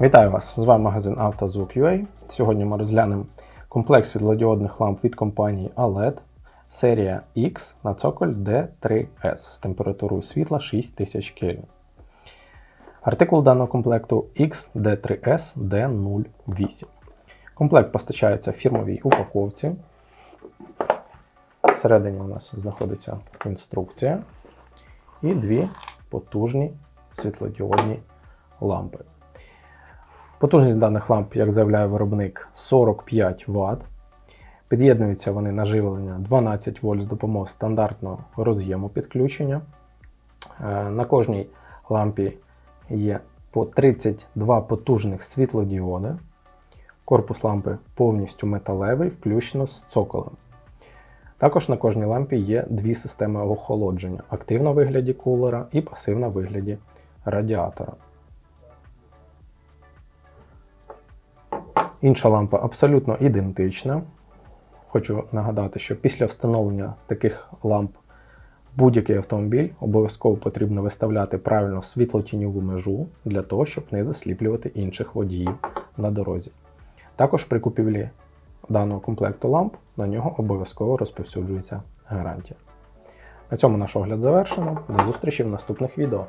Вітаю вас! З вами магазин «Автозвук.UA». Сьогодні ми розглянемо комплекс світлодіодних ламп від компанії OLED серія X на цоколь D3S з температурою світла 6000 Кельвін. Артикул даного комплекту XD3S D08. Комплект постачається в фірмовій упаковці. Всередині у нас знаходиться інструкція і дві потужні світлодіодні лампи. Потужність даних ламп, як заявляє виробник, 45 Вт. Під'єднуються вони на живлення 12 вольт з допомогою стандартного роз'єму підключення. Е, На кожній лампі є по 32 потужних світлодіоди. Корпус лампи повністю металевий, включно з цоколем. Також на кожній лампі є дві системи охолодження: активна в вигляді кулера і пасивна в вигляді радіатора. Інша лампа абсолютно ідентична. Хочу нагадати, що після встановлення таких ламп будь-який автомобіль обов'язково потрібно виставляти правильно світлотіньову межу для того, щоб не засліплювати інших водіїв на дорозі. Також при купівлі даного комплекту ламп на нього обов'язково розповсюджується гарантія. На цьому наш огляд завершено. До зустрічі в наступних відео.